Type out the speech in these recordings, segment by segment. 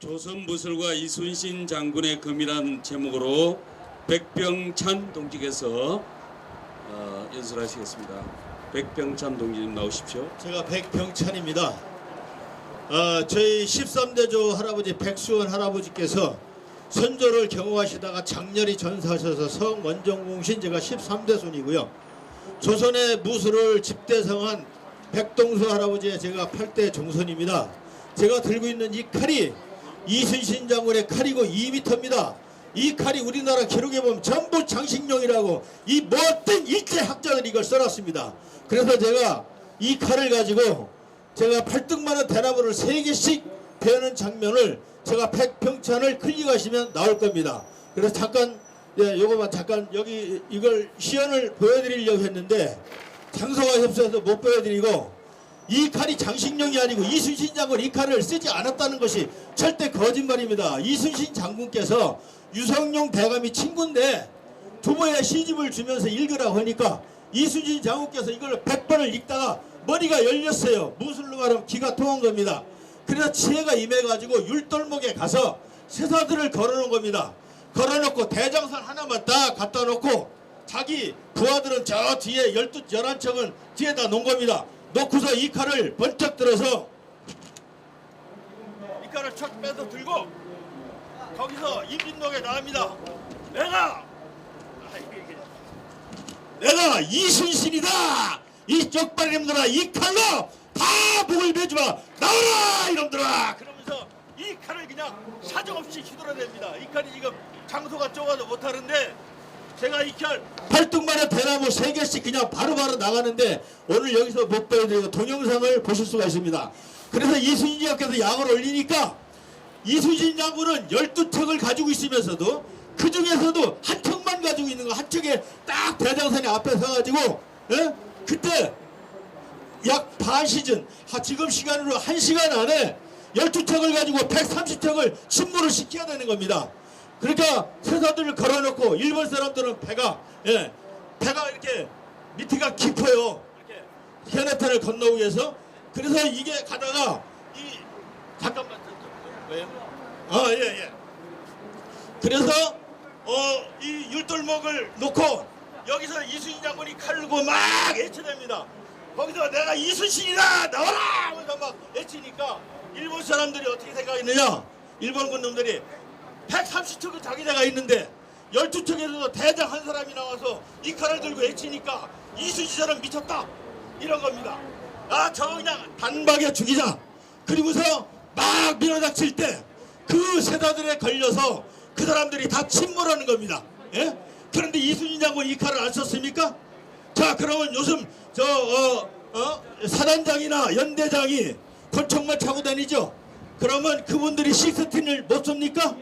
조선무술과 이순신 장군의 금이란 제목으로 백병찬 동지께서 어, 연설하시겠습니다. 백병찬 동지님 나오십시오. 제가 백병찬입니다. 어, 저희 13대조 할아버지 백수원 할아버지께서 선조를 경호하시다가 장렬히 전사하셔서 성원정공신 제가 13대 손이고요. 조선의 무술을 집대성한 백동수 할아버지의 제가 8대 종선입니다. 제가 들고 있는 이 칼이 이순신 장군의 칼이고 2m입니다. 이 칼이 우리나라 기록에 보면 전부 장식용이라고 이 못된 일제 학자들이 이걸 써놨습니다. 그래서 제가 이 칼을 가지고 제가 팔뚝만한 대나무를 세 개씩 베는 장면을 제가 백평찬을 클릭하시면 나올 겁니다. 그래서 잠깐 예, 요거만 잠깐 여기 이걸 시연을 보여드리려고 했는데 장소가 협소해서 못 보여드리고 이 칼이 장식용이 아니고 이순신 장군 이 칼을 쓰지 않았다는 것이 절대 거짓말입니다. 이순신 장군께서 유성룡 대감이 친구인데 부모의 시집을 주면서 읽으라고 하니까 이순신 장군께서 이걸 100번을 읽다가 머리가 열렸어요. 무술로 말하면 기가 통한 겁니다. 그래서 지혜가 임해가지고 율돌목에 가서 세사들을 걸어놓은 겁니다. 걸어놓고 대장산 하나만 딱 갖다 놓고 자기 부하들은 저 뒤에 열두 열한 척은 뒤에다 놓은 겁니다. 놓고서 이 칼을 번쩍 들어서 이 칼을 척 빼서 들고 거기서 임진록에 나옵니다. 내가 아. 내가 이순신이다. 이 쪽발놈들아 이 칼로 다 목을 매주마 나와라 이놈들아. 그러면서 이 칼을 그냥 사정없이 휘둘러댑니다. 이 칼이 지금 장소가 좁아서 못하는데 제가 이칼 팔뚝만한 대나무 세 개씩 그냥 바로 바로 나가는데 오늘 여기서 못 보여드리고 동영상을 보실 수가 있습니다. 그래서 이순신 장께서 약을 올리니까 이순신 장군은 12척을 가지고 있으면서도 그 중에서도 한 척만 가지고 있는 거 한 척에 딱 대장산이 앞에 서가지고 예? 그때 약 반 시즌 하- 지금 시간으로 한 시간 안에 12척을 가지고 130척을 침몰을 시켜야 되는 겁니다. 그러니까 세사들을 걸어놓고 일본 사람들은 배가 예, 배가 이렇게 밑에가 깊어요. 이렇게 현해탄을 건너기 위해서 그래서 이게 가다가 이 잠깐만 왜요? 아 예 예. 그래서 어 이 율돌목을 놓고 여기서 이순신 장군이 칼르고 막 애쳐댑니다. 거기서 내가 이순신이다 나와라 하면서 막 애치니까 일본 사람들이 어떻게 생각했느냐? 일본군 놈들이 130척은 자기네가 있는데 12척에서도 대장 한 사람이 나와서 이 칼을 들고 애치니까 이순신처럼 미쳤다 이런 겁니다. 아 저 그냥 단박에 죽이자. 그리고서 막 밀어닥칠 때 그 세다들에 걸려서 그 사람들이 다 침몰하는 겁니다. 예? 그런데 이순신 장군 이 칼을 안 썼습니까? 자 그러면 요즘 저 어, 어? 사단장이나 연대장이 권총만 차고 다니죠. 그러면 그분들이 식스틴을 못 씁니까?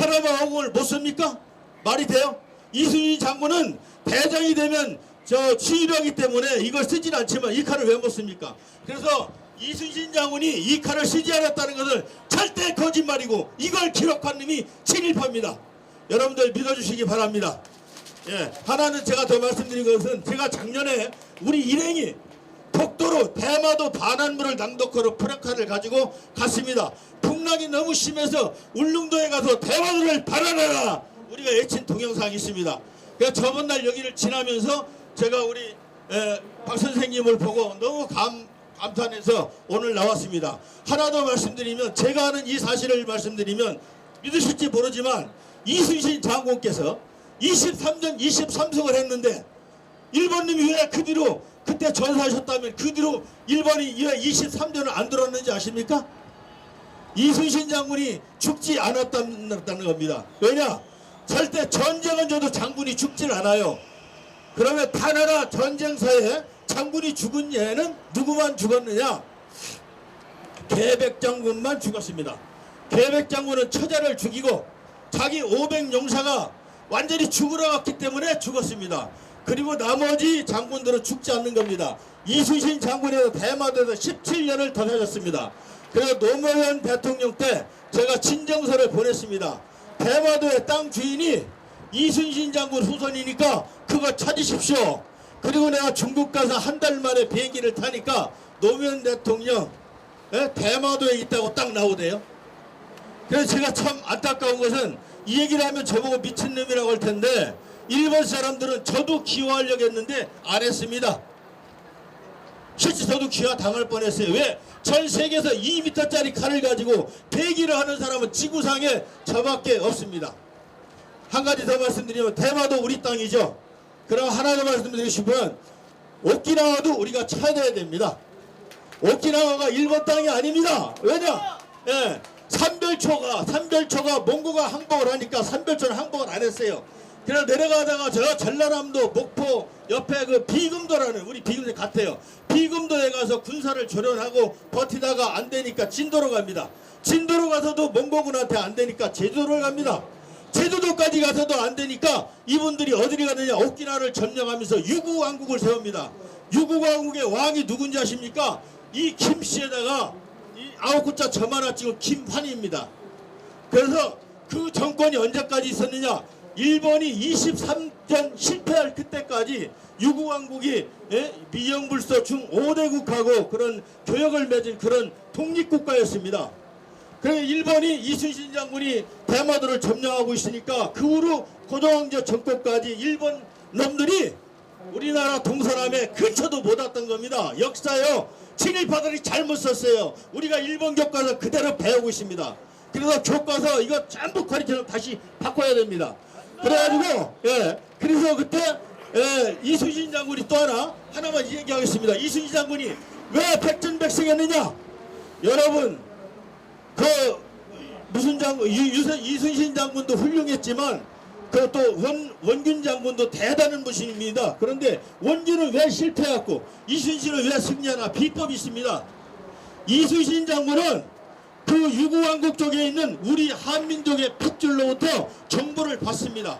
허공을 못 씁니까? 말이 돼요? 이순신 장군은 대장이 되면 저 치유하기 때문에 이걸 쓰질 않지만 이 칼을 왜 못 씁니까? 그래서 이순신 장군이 이 칼을 쓰지 않았다는 것은 절대 거짓말이고 이걸 기록한 놈이 친일파입니다. 여러분들 믿어주시기 바랍니다. 예, 하나는 제가 더 말씀드린 것은 제가 작년에 우리 일행이 폭도로 대마도 반환물을 낭독하러 프랑카를 가지고 갔습니다. 풍랑이 너무 심해서 울릉도에 가서 대마도를 반환하라 우리가 외친 동영상이 있습니다. 그래서 저번 날 여기를 지나면서 제가 우리 에, 박 선생님을 보고 너무 감, 감탄해서 오늘 나왔습니다. 하나 더 말씀드리면 제가 아는 이 사실을 말씀드리면 믿으실지 모르지만 이순신 장군께서 23년 23승을 했는데 일본님이 왜 그 뒤로 그때 전사하셨다면 그 뒤로 일본이 왜 23년을 안 들었는지 아십니까? 이순신 장군이 죽지 않았다는 겁니다. 왜냐? 절대 전쟁은 줘도 장군이 죽질 않아요. 그러면 단 하나 전쟁사에 장군이 죽은 예는 누구만 죽었느냐? 계백 장군만 죽었습니다. 계백 장군은 처자를 죽이고 자기 500용사가 완전히 죽으러 갔기 때문에 죽었습니다. 그리고 나머지 장군들은 죽지 않는 겁니다. 이순신 장군에서 대마도에서 17년을 더 사셨습니다. 그래서 노무현 대통령 때 제가 친정서를 보냈습니다. 대마도의 땅 주인이 이순신 장군 후손이니까 그거 찾으십시오. 그리고 내가 중국 가서 한 달 만에 비행기를 타니까 노무현 대통령 예? 대마도에 있다고 딱 나오대요. 그래서 제가 참 안타까운 것은 이 얘기를 하면 저보고 미친놈이라고 할 텐데 일본 사람들은 저도 기여하려고 했는데 안 했습니다. 실제 저도 기화 당할 뻔했어요. 왜? 전 세계에서 2m짜리 칼을 가지고 배기를 하는 사람은 지구상에 저밖에 없습니다. 한 가지 더 말씀드리면 대마도 우리 땅이죠. 그럼 하나 더 말씀드리고 싶으면 오키나와도 우리가 찾아야 됩니다. 오키나와가 일본 땅이 아닙니다. 왜냐? 예, 삼별초가 삼별초가 몽고가 항복을 하니까 삼별초는 항복을 안 했어요. 그래서 내려가다가 저 전라남도 목포 옆에 그 비금도라는 우리 비금도 같아요. 비금도에 가서 군사를 조련하고 버티다가 안 되니까 진도로 갑니다. 진도로 가서도 몽고군한테 안 되니까 제주도를 갑니다. 제주도까지 가서도 안 되니까 이분들이 어디를 가느냐 오키나와를 점령하면서 유구왕국을 세웁니다. 유구왕국의 왕이 누군지 아십니까? 이 김씨에다가 이 아홉 글자 점 하나 찍은 김환희입니다. 그래서 그 정권이 언제까지 있었느냐? 일본이 23년 실패할 그때까지 유구왕국이 예? 미영불서 중 5대국하고 그런 교역을 맺은 그런 독립국가였습니다. 그래 일본이 이순신 장군이 대마도를 점령하고 있으니까 그 후로 고종황제 정권까지 일본 놈들이 우리나라 동서남에 근처도 못 왔던 겁니다. 역사요. 친일파들이 잘못 썼어요. 우리가 일본 교과서 그대로 배우고 있습니다. 그래서 교과서 이거 전부 커리큘럼 다시 바꿔야 됩니다. 그래가지고 예 그래서 그때 예, 이순신 장군이 또 하나 하나만 얘기하겠습니다. 이순신 장군이 왜 백전백승했느냐? 여러분 그 무슨 장군 이순신 장군도 훌륭했지만 그 또원 원균 장군도 대단한 분입니다. 그런데 원균은 왜 실패했고 이순신은 왜 승리하나 비법이 있습니다. 이순신 장군은 그 유구왕국 쪽에 있는 우리 한민족의 핏줄로부터 정보를 받습니다.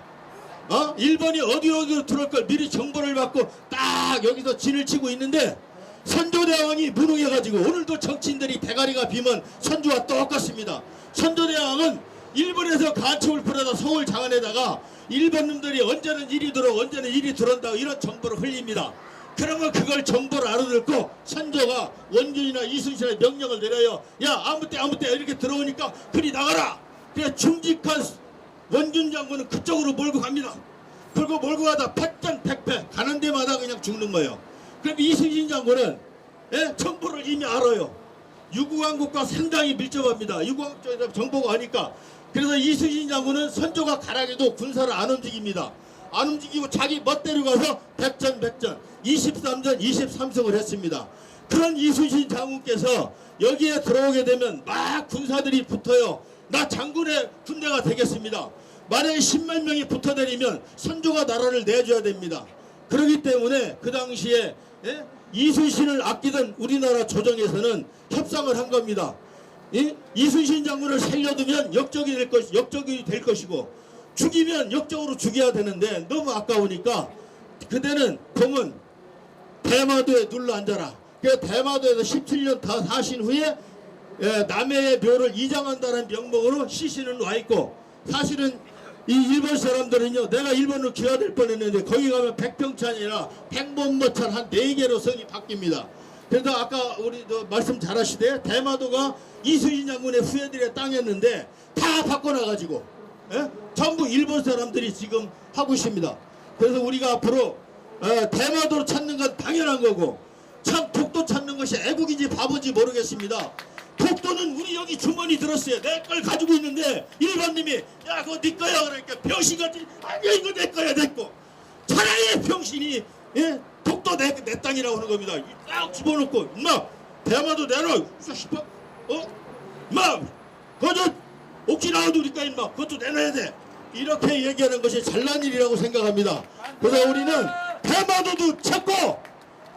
어? 일본이 어디 어디로 들어올 걸 미리 정보를 받고 딱 여기서 진을 치고 있는데 선조대왕이 무능해가지고 오늘도 정치인들이 대가리가 비면 선조와 똑같습니다. 선조대왕은 일본에서 간첩을 풀어다 서울 장안에다가 일본 놈들이 언제는 일이 들어 언제는 일이 들어온다 이런 정보를 흘립니다. 그러면 그걸 정보를 알아듣고 선조가 원균이나 이순신의 명령을 내려요. 야 아무 때 아무 때 이렇게 들어오니까 그리 나가라. 그래 중직한 원균 장군은 그쪽으로 몰고 갑니다. 그리고 몰고 가다 백전백패 가는 데마다 그냥 죽는 거예요. 그럼 이순신 장군은 예? 정보를 이미 알아요. 유구왕국과 상당히 밀접합니다. 유구왕국 쪽에서 정보가 아니까. 그래서 이순신 장군은 선조가 가라게도 군사를 안 움직입니다. 안 움직이고 자기 멋대로 가서 백전 백전 23전 23승을 했습니다. 그런 이순신 장군께서 여기에 들어오게 되면 막 군사들이 붙어요. 나 장군의 군대가 되겠습니다. 만약에 10만 명이 붙어다니면 선조가 나라를 내줘야 됩니다. 그렇기 때문에 그 당시에 예? 이순신을 아끼던 우리나라 조정에서는 협상을 한 겁니다. 이? 이순신 장군을 살려두면 역적이 될 것, 역적이 될 것이고 죽이면 역적으로 죽여야 되는데 너무 아까우니까 그대는 공은 대마도에 눌러 앉아라. 그 대마도에서 17년 다 사신 후에 예, 남해의 묘를 이장한다는 명목으로 시신은 와 있고 사실은 이 일본 사람들은요 내가 일본으로 기화 될 뻔했는데 거기 가면 백평찬이나 백본모찬 한 네 개로 성이 바뀝니다. 그래서 아까 우리 저 말씀 잘하시되 대마도가 이순신 장군의 후예들의 땅이었는데 다 바꿔놔가지고 예? 전부 일본 사람들이 지금 하고 있습니다. 그래서 우리가 앞으로 어, 대마도를 찾는 건 당연한 거고 참 독도 찾는 것이 애국인지 바보인지 모르겠습니다. 독도는 우리 여기 주머니 들었어요. 내 걸 가지고 있는데 일반님이 야 그거 네 거야 그러니까 병신같이 아니야 이거 내 거야 내 거. 차라리 병신이 예? 독도 내, 내 땅이라고 하는 겁니다. 이딱 집어넣고 임마 대마도 내놔. 어? 임마 그저 오키나와도 우리까 임마 그것도 내놔야 돼. 이렇게 얘기하는 것이 잘난 일이라고 생각합니다. 그래서 우리는 대마도도 찾고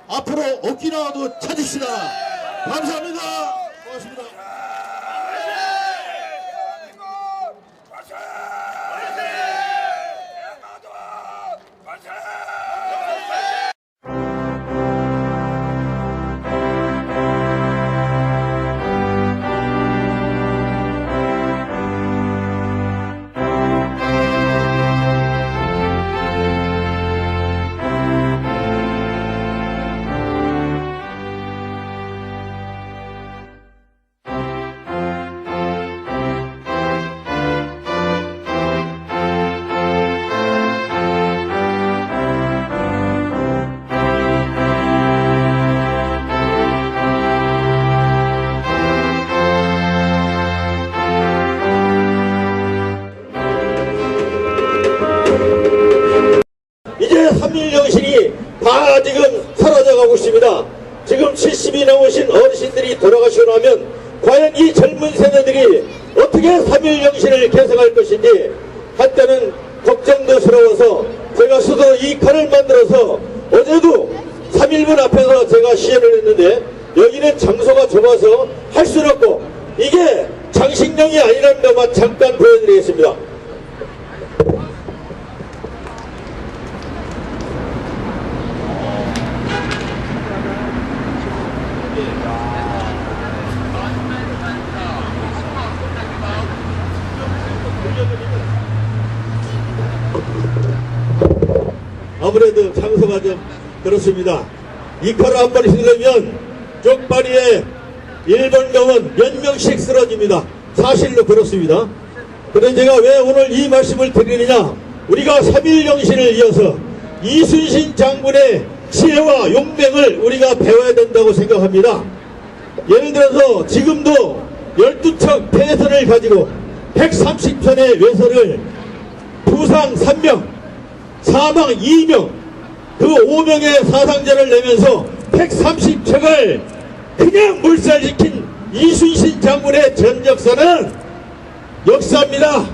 앞으로 오키나와도 찾읍시다. 감사합니다. 고맙습니다. 아무래도 장소가 좀 그렇습니다. 이 칼을 한번 휘두르면 쪽발이에 일본경은 몇 명씩 쓰러집니다. 사실로 그렇습니다. 그런데 제가 왜 오늘 이 말씀을 드리느냐 우리가 3일 정신을 이어서 이순신 장군의 지혜와 용맹을 우리가 배워야 된다고 생각합니다. 예를 들어서 지금도 12척 폐선을 가지고 130편의 외선을 부상 3명 사망 2명, 그 5명의 사상자를 내면서 130척을 그냥 물살시킨 이순신 장군의 전역사는 역사입니다.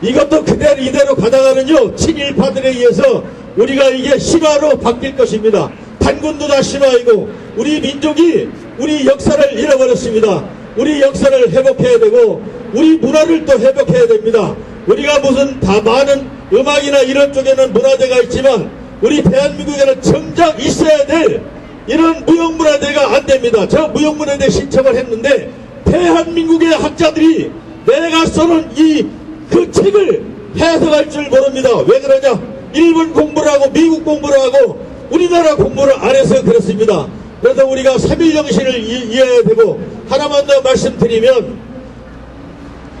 이것도 그대로 이대로 가다가는요, 친일파들에 의해서 우리가 이게 신화로 바뀔 것입니다. 단군도 다 신화이고, 우리 민족이 우리 역사를 잃어버렸습니다. 우리 역사를 회복해야 되고, 우리 문화를 또 회복해야 됩니다. 우리가 무슨 다 많은 음악이나 이런 쪽에는 문화재가 있지만, 우리 대한민국에는 정작 있어야 될 이런 무형문화재가 안 됩니다. 저 무형문화재 신청을 했는데, 대한민국의 학자들이 내가 써놓은 이그 책을 해석할 줄 모릅니다. 왜 그러냐? 일본 공부를 하고 미국 공부를 하고 우리나라 공부를 안 해서 그렇습니다. 그래서 우리가 3일 정신을 이- 이해해야 되고 하나만 더 말씀드리면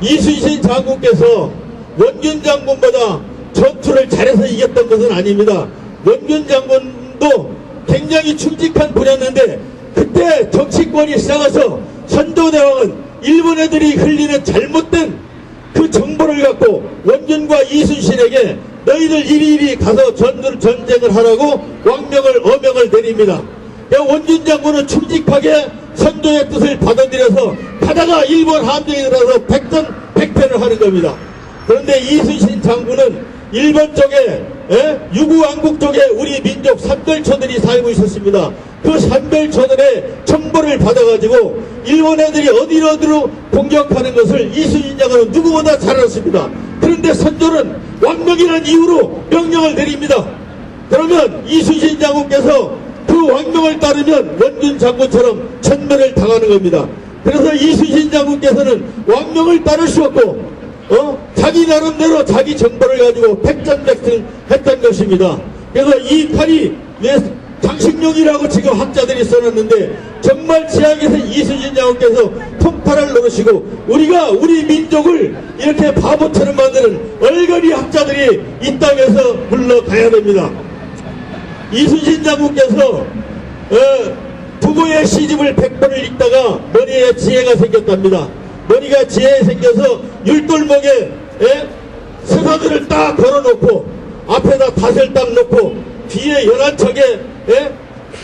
이순신 장군께서 원균 장군보다 전투를 잘해서 이겼던 것은 아닙니다. 원균 장군도 굉장히 충직한 분이었는데 그때 정치권이 싸가서 선조대왕은 일본 애들이 흘리는 잘못된 그 정보를 갖고 원균과 이순신에게 너희들 일일이 가서 전투, 전쟁을 하라고 왕명을 어명을 내립니다. 야, 원균 장군은 충직하게 선조의 뜻을 받아들여서 가다가 일본 함정에 들어서 백전 백패를 하는 겁니다. 그런데 이순신 장군은 일본 쪽에 에? 유구왕국 쪽에 우리 민족 삼별초들이 살고 있었습니다. 그 삼별초들의 정보를 받아가지고 일본 애들이 어디로 어디로 공격하는 것을 이순신 장군은 누구보다 잘 알았습니다. 그런데 선조는 왕명이라는 이유로 명령을 내립니다. 그러면 이순신 장군께서 그 왕명을 따르면 원균 장군처럼 전멸을 당하는 겁니다. 그래서 이순신 장군께서는 왕명을 따를 수 없고 어? 자기 나름대로 자기 정보를 가지고 백전백승 했던 것입니다. 그래서 이 칼이 왜 장식용이라고 지금 학자들이 써놨는데 정말 지하에서 이순신 장군께서 통팔을 노르시고 우리가 우리 민족을 이렇게 바보처럼 만드는 얼거리 학자들이 이 땅에서 물러가야 됩니다. 이순신 장군께서 어, 부모의 시집을 백번을 읽다가 머리에 지혜가 생겼답니다. 머리가 지혜 생겨서 율돌목에 예? 서사들을 딱 걸어놓고 앞에다 닷을 딱 놓고 뒤에 열한 척에 예?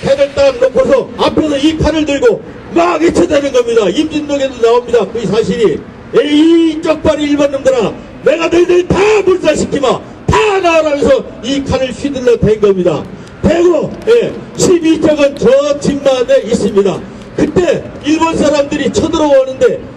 해를 딱 놓고서 앞에서 이 칼을 들고 막 외쳐대는 겁니다. 임진록에도 나옵니다. 그 사실이 에이 쪽발이 일본 놈들아 내가 너희들 다 물살시키마 다 나와라면서 이 칼을 휘둘러 댄 겁니다. 대구 예, 12척은 저 뒷만에 있습니다. 그때 일본 사람들이 쳐들어오는데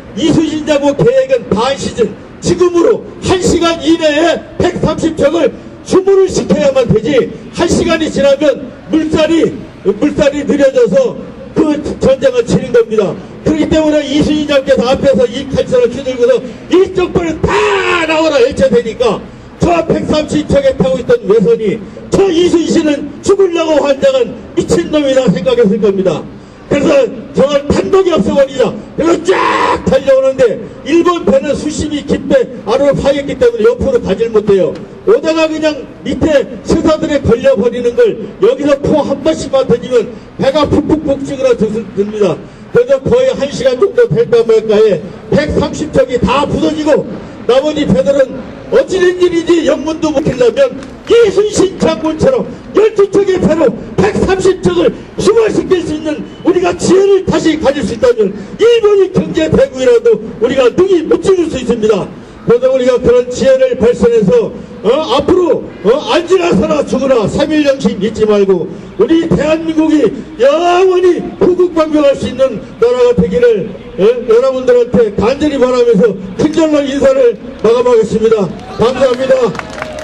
장군 계획은 반 시즌 지금으로 1시간 이내에 130척을 주문을 시켜야만 되지 1시간이 지나면 물살이 물살이 느려져서 그 전쟁을 치는 겁니다. 그렇기 때문에 이순신 장께서 앞에서 이 칼선을 휘둘고서 이쪽 벌은 다 나오라 외쳐대니까 저 130척에 타고 있던 외선이 저 이순신은 죽으려고 환장한 미친놈이라 생각했을 겁니다. 그래서 저걸 탄독이 없어버리자. 그래서 쫙 달려오는데 일본 배는 수심이 깊게 아래로 파였기 때문에 옆으로 가질 못해요. 오다가 그냥 밑에 스사들에 걸려버리는 걸 여기서 포 한 번씩만 던지면 배가 푹푹푹 찌그러듭니다. 그래서 거의 한 시간 정도 될까 말까에 130척이 다 부서지고 나머지 배들은 어찌된 일인지 영문도 못 하려면 이순신 장군처럼 12척의 배로 130척을 휴가시킬 수 있는 우리가 지혜를 다시 가질 수 있다면 일본이 경제 대국이라도 우리가 능히 무찌를 수 있습니다. 그래서 우리가 그런 지혜를 발산해서 어, 앞으로 어, 앉으나 서나 죽으나 3.1정신 잊지 말고 우리 대한민국이 영원히 후국방병할 수 있는 나라가 되기를 어, 여러분들한테 간절히 바라면서 큰절로 인사를 마감하겠습니다. 감사합니다.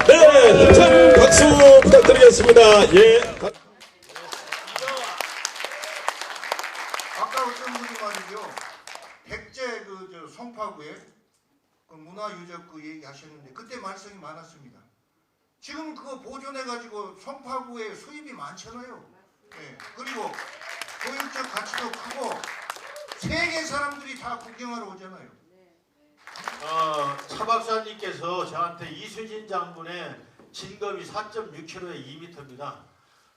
네, 힘찬 박수 부탁드리겠습니다. 예. 아까 어떤 분이 말이죠. 백제 그 저 송파구에 그 문화유적 그 얘기하셨는데 그때 말씀이 많았습니다. 지금 그거 보존해 가지고 송파구에 수입이 많잖아요. 예. 그리고 교육적 가치도 크고 세계 사람들이 다 구경하러 오잖아요. 어, 차 박사님께서 저한테 이순신 장군의 진검이 4.6kg에 2m입니다.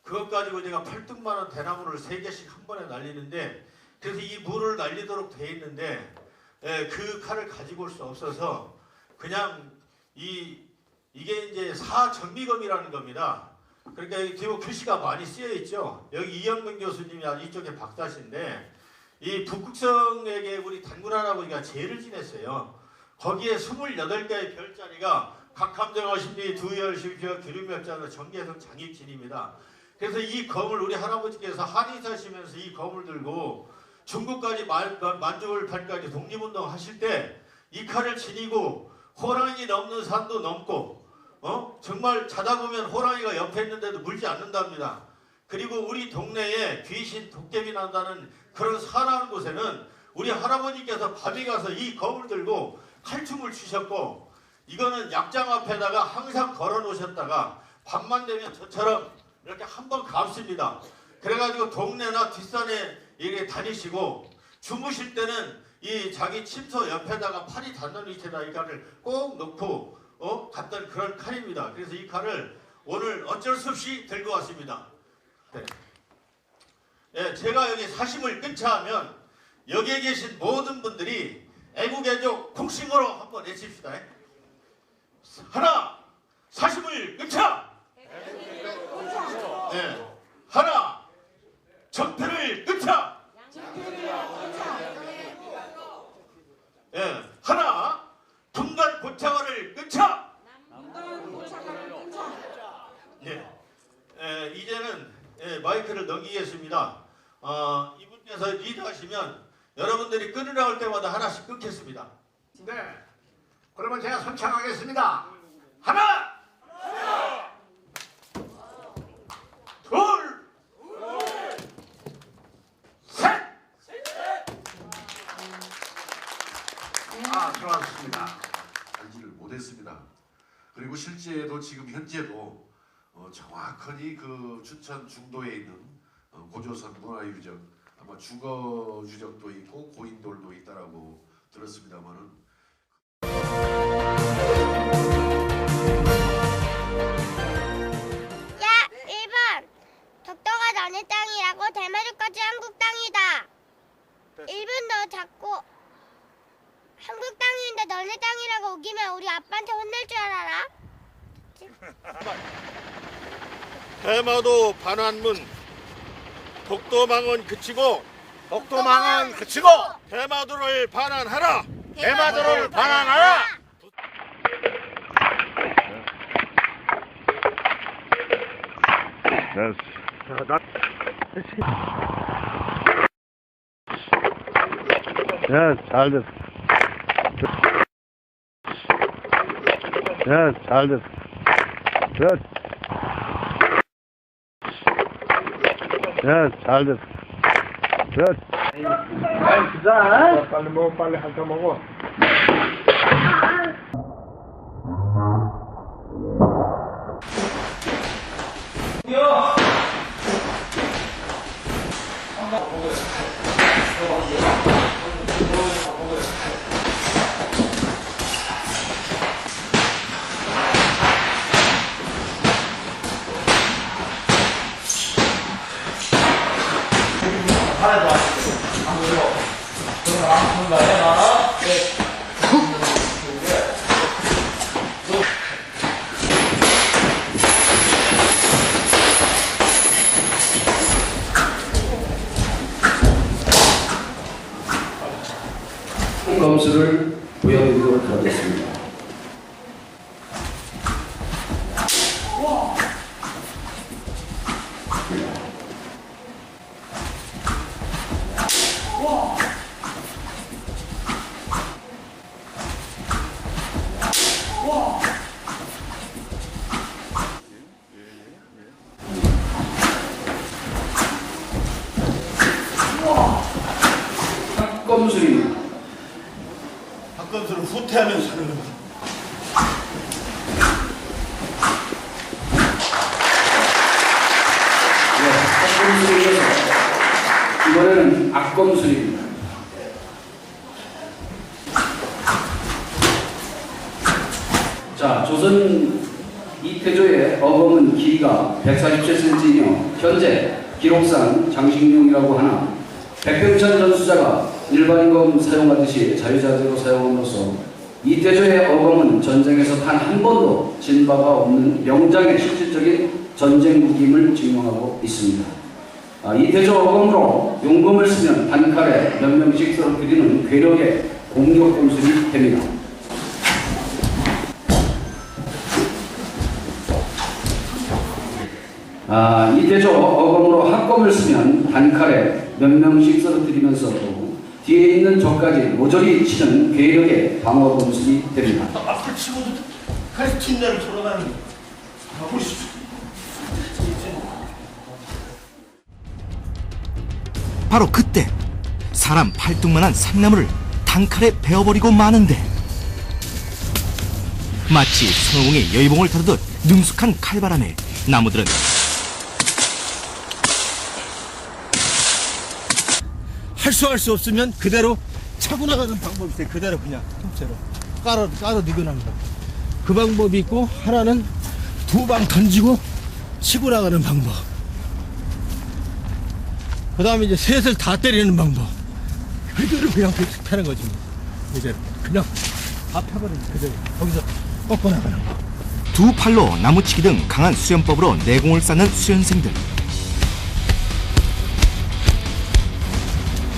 그것 가지고 제가 8등만 원 대나무를 3개씩 한 번에 날리는데 그래서 이 물을 날리도록 돼 있는데 예, 그 칼을 가지고 올 수 없어서 그냥 이 이게 이제 사정미검이라는 겁니다. 그러니까 여기 뒤에 글씨가 많이 쓰여 있죠. 여기 이영근 교수님이 이쪽에 박사신데 이 북극성에게 우리 단군 할아버지가 제를 지냈어요. 거기에 28개의 별자리가 각함정화 심리 두열 십시오 규륜멸자로 정계성 장익진입니다. 그래서 이 검을 우리 할아버지께서 한의 사시면서 이 검을 들고 중국까지 만, 만주를 탈까지 독립운동 하실 때 이 칼을 지니고 호랑이 넘는 산도 넘고 어 정말 자다 보면 호랑이가 옆에 있는데도 물지 않는답니다. 그리고 우리 동네에 귀신 도깨비 난다는 그런 사나운 곳에는 우리 할아버지께서 밤에 가서 이 검을 들고 칼춤을 추셨고 이거는 약장 앞에다가 항상 걸어 놓으셨다가 밤만 되면 저처럼 이렇게 한번 감습니다. 그래가지고 동네나 뒷산에 이렇게 다니시고 주무실 때는 이 자기 침소 옆에다가 팔이 닿는 위치에다 이 칼을 꼭 넣고 어 갔던 그런 칼입니다. 그래서 이 칼을 오늘 어쩔 수 없이 들고 왔습니다. 네. 예, 제가 여기 사심을 끊자 하면 여기에 계신 모든 분들이 애국애족 폭싱으로 한번 외칩시다. 하나, 사심을 끊자. 네. 하나, 적폐를 끊자. 예, 하나, 분단 고차화를 끊자. 예, 예, 이제는 예, 마이크를 넘기겠습니다. 어, 이분께서 리드하시면 여러분들이 끊으라고 할 때마다 하나씩 끊겠습니다. 네. 그러면 제가 선창하겠습니다. 하나, 둘, 셋. 아, 들어왔습니다. 알지를 못했습니다. 그리고 실제로 지금 현재도 어, 정확하니 그 춘천 중도에 있는 어, 고조선 문화유적 아마 주거 유적도 있고 고인돌도 있다라고 들었습니다만은 야, 1번. 독도가 너네 땅이라고 대마도까지 한국 땅이다. 1번 너 자꾸 한국 땅인데 너네 땅이라고 우기면 우리 아빠한테 혼낼 줄 알아라. 대마도 반환문 독도망은 그치고 독도망은 그치고 대마도를 반환하라. 대마도를 반환하라. 네, 잘 됐어. 네, 잘 됐어. 끝. 네, 감수를 학검술입니다. 박건수를 후퇴하면서 하는 겁니다. 네, 학검술에 이어서 이번에는 악검술입니다. 자, 조선 이태조의 어검은 길이가 147cm이며 현재 기록상 장식용이라고 하나 백병천 전수자가 일반검 사용하듯이 자유자재로 사용함으로써 이태조의 어검은 전쟁에서 단 한 번도 진 바가 없는 명장의 실질적인 전쟁 무기임을 증명하고 있습니다. 아, 이태조 어검으로 용검을 쓰면 단칼에 몇 명씩 쓰러뜨리는 괴력의 공격 검술이 됩니다. 아, 이태조 어검으로 합검을 쓰면 단칼에 몇 명씩 쓰러뜨리면서도 뒤에 있는 적까지 모조리 치는 괴력의 방어 검술이 됩니다. 앞을 치고도 가르친 대로 돌아가는 거예요. 아, 보십시오. 바로 그때 사람 팔뚝만한 산나물을 단칼에 베어버리고 마는데 마치 손오공의 여의봉을 다루듯 능숙한 칼바람에 나무들은 할 수 없으면 그대로 차고 나가는 방법이 있어요. 그대로 그냥 통째로 깔아 깔아 거. 그 방법이 있고 하나는 두 방 던지고 치고 나가는 방법. 그 다음에 이제 셋을 다 때리는 방법. 그대로 그냥 패는 거지. 뭐. 그대로 그냥 다 패버리는 그대로 거기서 꺾고 나가는 거. 두 팔로 나무치기 등 강한 수련법으로 내공을 쌓는 수련생들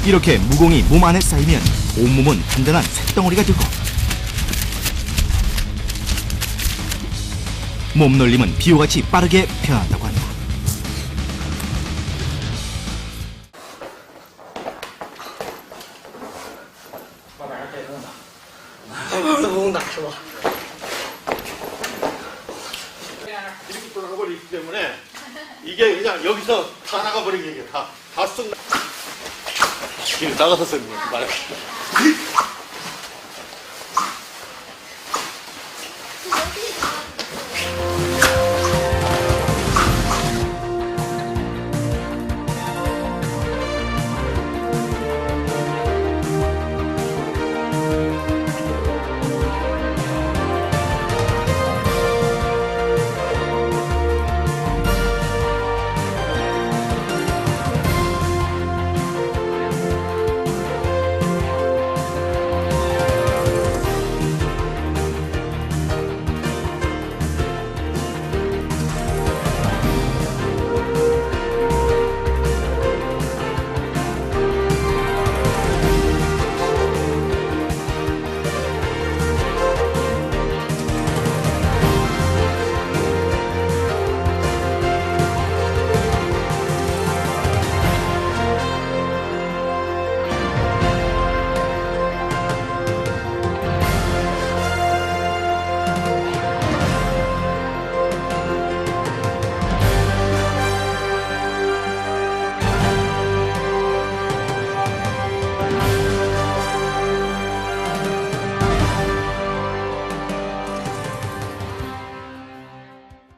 이렇게 무공이 몸 안에 쌓이면 온몸은 단단한 쇳덩어리가 되고 몸놀림은 비호같이 빠르게 변한다고 한다. 이게 그냥 여기서 다 나가버리게 이게 다, 다 쏙. 나... 이게 나가서 쓰는 말해.